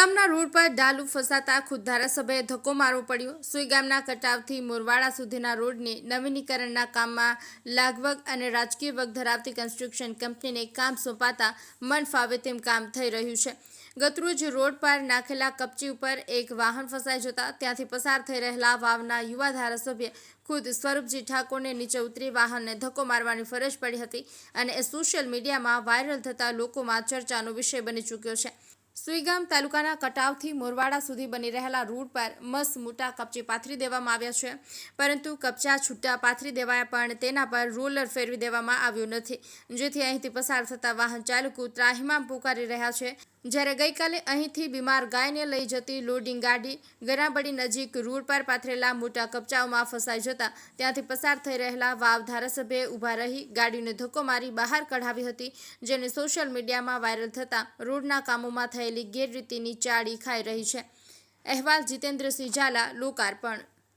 સુઈગામના road પર ડાલુ ફસાતા ખુદ ધારાસભ્યએ ધક્કો મારવો પડ્યો. સુઈગામના કટાવથી મોરવાડા સુધીના રોડને નવીનીકરણના કામમાં લાગવગ અને રાજકીય વગ ધરાવતી કન્સ્ટ્રક્શન કંપનીને કામ સોંપાતા મન ફાવે તેમ કામ થઈ રહ્યું છે. ગતરોજ રોડ પર નાખેલા કપચી ઉપર એક વાહન ફસાઈ જતા ત્યાંથી પસાર થઈ રહેલા વાવના યુવા ધારાસભ્ય ખુદ સ્વરૂપજી ઠાકોરને નીચે ઉતરી વાહનને ધક્કો મારવાની ફરજ પડી હતી અને સોશિયલ મીડિયામાં વાયરલ થતા લોકોમાં ચર્ચાનો વિષય બની ચૂક્યો છે. સુઈગામ તાલુકાના કટાવથી મોરવાડા સુધી બની રહેલા રૂટ પર મસ્ત મોટા કપચી પાથરી દેવામાં આવ્યા છે. પરંતુ કપચા છૂટા પાથરી દેવાયા પણ તેના પર રોલર ફેરવી દેવામાં આવ્યું નથી. જેથી અહીંથી પસાર થતા વાહન ચાલકો ત્રાહિમામ પુકારી રહ્યા છે. જ્યારે ગઈકાલે અહીંથી બીમાર ગાયને લઈ જતી લોડિંગ ગાડી ગરાબડી નજીક રોડ પર પાથરેલા મોટા કપચાઓમાં ફસાઈ જતા ત્યાંથી પસાર થઈ રહેલા વાવ ધારાસભ્યએ ઊભા રહી ગાડીને ધક્કો મારી બહાર કઢાવી હતી, જેને સોશિયલ મીડિયામાં વાયરલ થતાં રોડના કામોમાં થયેલી ગેરરીતિની ચાળી ખાઈ રહી છે. અહેવાલ જીતેન્દ્રસિંહ ઝાલા લોકાર્પણ